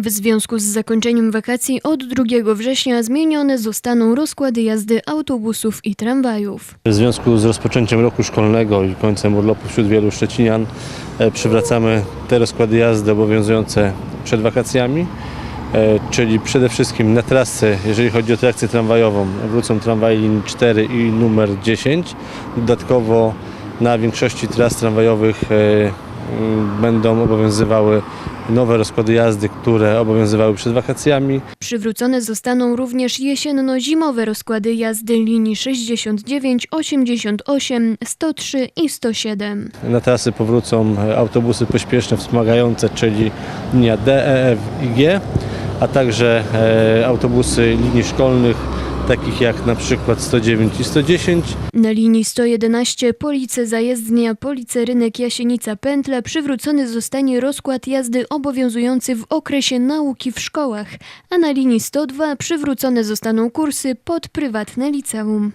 W związku z zakończeniem wakacji od 2 września zmienione zostaną rozkłady jazdy autobusów i tramwajów. W związku z rozpoczęciem roku szkolnego i końcem urlopu wśród wielu Szczecinian e, przywracamy te rozkłady jazdy obowiązujące przed wakacjami, e, czyli przede wszystkim na trasy, jeżeli chodzi o trakcję tramwajową, wrócą tramwaje linii 4 i numer 10. Dodatkowo na większości tras tramwajowych e, będą obowiązywały nowe rozkłady jazdy, które obowiązywały przed wakacjami. Przywrócone zostaną również jesienno-zimowe rozkłady jazdy linii 69, 88, 103 i 107. Na trasy powrócą autobusy pośpieszne wspomagające, czyli linia D, E, F i G, a także e, autobusy linii szkolnych, takich jak na przykład 109 i 110. Na linii 111 Police Zajezdnia, Police Rynek Jasienica Pętla przywrócony zostanie rozkład jazdy obowiązujący w okresie nauki w szkołach, a na linii 102 przywrócone zostaną kursy pod prywatne liceum.